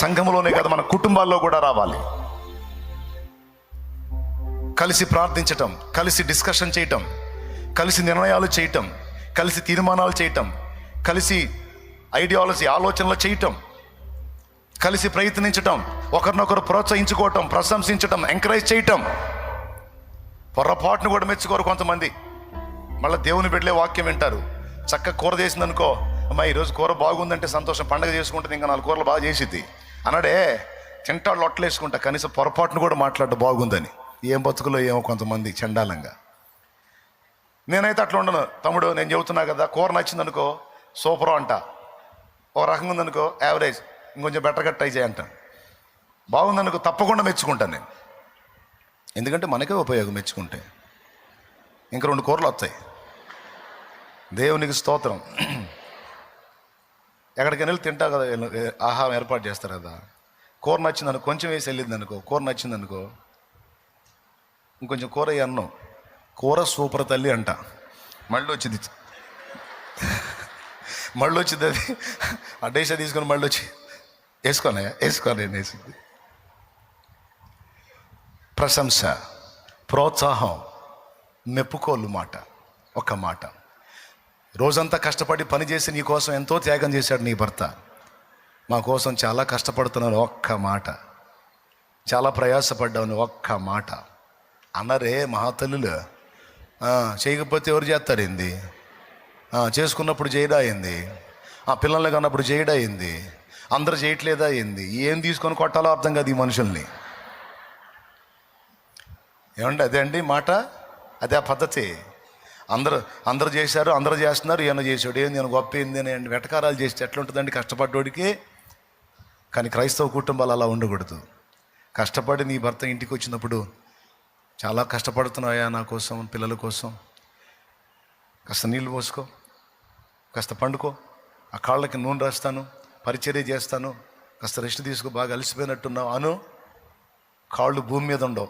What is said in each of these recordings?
సంఘములోనే కదా మన కుటుంబాల్లో కూడా రావాలి. కలిసి ప్రార్థించటం కలిసి డిస్కషన్ చేయటం కలిసి నిర్ణయాలు చేయటం కలిసి తీర్మానాలు చేయటం కలిసి ఐడియాలజీ ఆలోచనలు చేయటం కలిసి ప్రయత్నించటం ఒకరినొకరు ప్రోత్సహించుకోవటం ప్రశంసించటం ఎంకరేజ్ చేయటం. పొరపాటును కూడా మెచ్చుకోరు కొంతమంది. మళ్ళీ దేవుని పెట్టలే వాక్యం వింటారు. చక్కగా కూర చేసిందనుకో అమ్మా ఈరోజు కూర బాగుందంటే సంతోషం పండగ చేసుకుంటుంది ఇంకా నాలుగు కూరలు బాగా చేసిద్ది. అన్నాడే తింటా లొట్టలేసుకుంటా కనీసం పొరపాటును కూడా మాట్లాడు బాగుందని. ఏం బతుకులో ఏమో కొంతమంది చండాలంగా. నేనైతే అట్లా ఉండను. తమ్ముడు నేను చెబుతున్నా కదా కూర నచ్చిందనుకో సూపర్ అంట. ఓ రకంగా ఉందనుకో యావరేజ్. ఇంకొంచెం బెటర్గా ట్రై చేయంట బాగుందనుకో తప్పకుండా మెచ్చుకుంటాను నేను. ఎందుకంటే మనకే ఉపయోగం మెచ్చుకుంటే. ఇంక రెండు కూరలు వస్తాయి. దేవునికి స్తోత్రం. ఎక్కడికైనా వెళ్ళి తింటావు కదా ఆహారం ఏర్పాటు చేస్తారు కదా. కూర నచ్చిందనుకో కొంచెం వేసి వెళ్ళింది అనుకో కూర నచ్చింది అనుకో ఇంకొంచెం కూర అన్నం. కూర సూపర్ తల్లి అంట. మళ్ళీ వచ్చింది. మళ్ళీ వచ్చింది అది. ఆ తీసుకొని మళ్ళీ వచ్చి వేసుకోనే వేసుకోనే వేసింది. ప్రశంస ప్రోత్సాహం మెప్పుకోలు మాట ఒక మాట. రోజంతా కష్టపడి పని చేసి నీ కోసం ఎంతో త్యాగం చేశాడు నీ భర్త. మా కోసం చాలా కష్టపడుతున్నాను ఒక్క మాట. చాలా ప్రయాసపడ్డాను ఒక్క మాట. అన్నరే మహాతల్లులు చేయకపోతే ఎవరు చేస్తారేంది? చేసుకున్నప్పుడు చేయడా అయింది ఆ పిల్లల్ని కన్నప్పుడు చేయడా అయింది అందరు చేయట్లేదా అయింది ఏం తీసుకొని కొట్టాలో అర్థం కాదు ఈ మనుషుల్ని. ఏమండి అదే అండి మాట? అదే ఆ పద్ధతి. అందరు అందరు చేశారు అందరు చేస్తున్నారు ఈయన చేసాడు ఏంది నేను గొప్ప ఏంది అని వెటకారాలు చేస్తే ఎట్లుంటుందండి? కష్టపడ్డోడికి కానీ క్రైస్తవ కుటుంబాలు అలా ఉండకూడదు. కష్టపడి నీ భర్త ఇంటికి వచ్చినప్పుడు చాలా కష్టపడుతున్నాయా నా కోసం పిల్లల కోసం. కాస్త నీళ్ళు పోసుకో కాస్త పండుకో. ఆ కాళ్ళకి నూనె రాస్తాను పరిచర్య చేస్తాను కాస్త రెస్ట్ తీసుకో బాగా అలసిపోయినట్టున్నావు అను. కాళ్ళు భూమి మీద ఉండవు.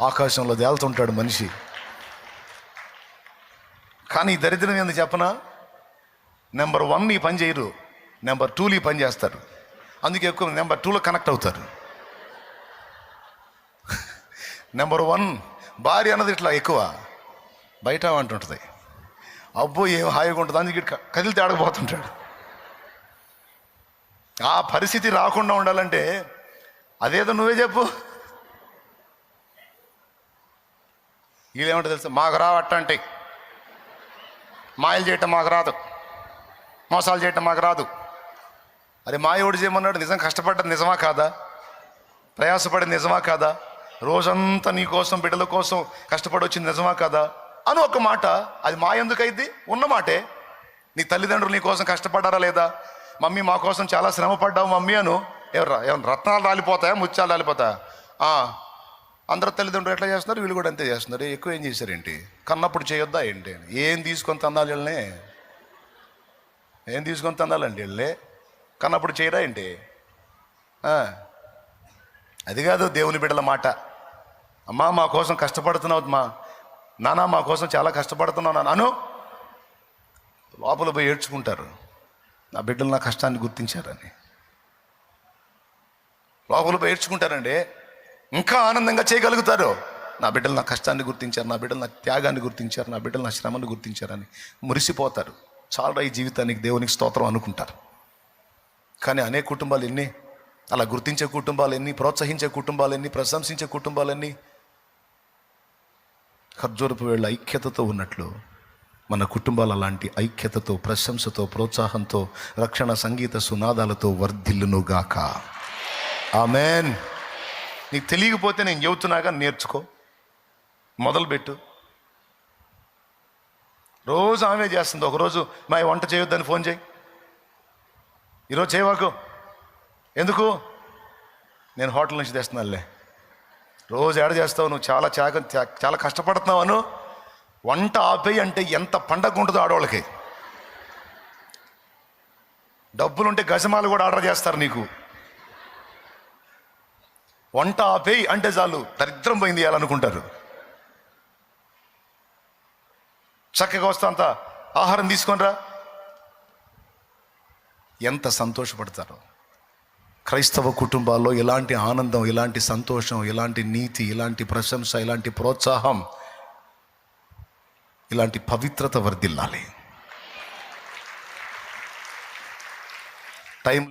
ఆకాశంలో తేలుతుంటాడు మనిషి. కానీ ఈ దరిద్రం ఎందుకు చెప్పనా? నెంబర్ వన్ ఈ పని చేయరు నెంబర్ టూలు ఈ పని చేస్తారు. అందుకే ఎక్కువ నెంబర్ టూలో కనెక్ట్ అవుతారు. నెంబర్ వన్ భార్య అన్నది ఇట్లా ఎక్కువ బయట అంటుంటుంది. అబ్బో ఏం హాయిగా ఉంటుంది అందుకే కదిలితే ఆడకపోతుంటాడు ఆ పరిస్థితి రాకుండా ఉండాలంటే అదేదో నువ్వే చెప్పు. వీళ్ళేమంటే తెలుసు? మాకు రావట్టంటే మాయలు చేయటం మాకు రాదు. మోసాలు చేయటం మాకు రాదు. అరే మాయోడు చేయమన్నాడు నిజం కష్టపడ్డది నిజమా కాదా? ప్రయాసపడేది నిజమా కాదా? రోజంతా నీ కోసం బిడ్డల కోసం కష్టపడి వచ్చింది నిజమా కాదా? అని ఒక మాట అది మా ఎందుకు ఉన్నమాటే ఉన్న మాటే. నీ తల్లిదండ్రులు నీ కోసం కష్టపడ్డారా లేదా? మమ్మీ మా కోసం చాలా శ్రమ పడ్డావు మమ్మీ అను. ఎవరు ఏమన్నా రత్నాలు రాలిపోతాయా ముత్యాలు రాలిపోతాయా? అందరు తల్లిదండ్రులు ఎట్లా చేస్తున్నారు? వీళ్ళు కూడా అంతే చేస్తున్నారు. ఎక్కువ ఏం చేశారేంటి? కన్నప్పుడు చేయొద్దా ఏంటి ఏం తీసుకొని తందాలి వీళ్ళని? ఏం తీసుకొని తందాలండి వీళ్ళే కన్నప్పుడు చేయరా ఏంటి? అది కాదు దేవుని బిడ్డల మాట. అమ్మా మా కోసం కష్టపడుతున్నావు మా. నానా మా కోసం చాలా కష్టపడుతున్నావు నాన్న. అను. లోపల పోయి ఏడ్చుకుంటారు. నా బిడ్డలు నా కష్టాన్ని గుర్తించారని. లోపల పోయి ఏడ్చుకుంటారండి. ఇంకా ఆనందంగా చేయగలుగుతారు. నా బిడ్డలు నా కష్టాన్ని గుర్తించారు నా బిడ్డలు నా త్యాగాన్ని గుర్తించారు నా బిడ్డలు నా శ్రమను గుర్తించారని మురిసిపోతారు. చాలా ఈ జీవితానికి దేవునికి స్తోత్రం అనుకుంటారు. కానీ అనేక కుటుంబాలు ఎన్ని అలా గుర్తించే కుటుంబాలు ఎన్ని ప్రోత్సహించే కుటుంబాలు ఎన్ని ప్రశంసించే కుటుంబాలు ఎన్ని ఖర్జూరపు వేళ్ళ ఐక్యతతో ఉన్నట్లు మన కుటుంబాలు అలాంటి ఐక్యతతో ప్రశంసతో ప్రోత్సాహంతో రక్షణ సంగీత సునాదాలతో వర్ధిల్లునుగాక. ఆమెన్. నీకు తెలియకపోతే నేను చెబుతున్నాగా నేర్చుకో. మొదలుపెట్టు. రోజు ఆమె చేస్తుంది. ఒకరోజు మా వంట చేయొద్దని ఫోన్ చేయి. ఈరోజు చేయవాకు. ఎందుకు? నేను హోటల్ నుంచి తెస్తున్నానులే. రోజు ఏడ చేస్తావు? నువ్వు చాలా త్యాగం త్యా- చాలా కష్టపడుతున్నావు వంట ఆపేయి అంటే ఎంత పండగ ఉంటుందో ఆడవాళ్ళకి. డబ్బులుంటే గజమాలు కూడా ఆర్డర్ చేస్తారు నీకు. వంట ఆపేయి అంటే చాలు. దరిద్రం పోయింది చేయాలనుకుంటారు చక్కగా వస్తా అంత. ఆహారం తీసుకొనిరా. ఎంత సంతోషపడతారో. క్రైస్తవ కుటుంబాల్లో ఇలాంటి ఆనందం ఇలాంటి సంతోషం ఇలాంటి నీతి ఇలాంటి ప్రశంస ఇలాంటి ప్రోత్సాహం ఇలాంటి పవిత్రత వర్ధిల్లాలి.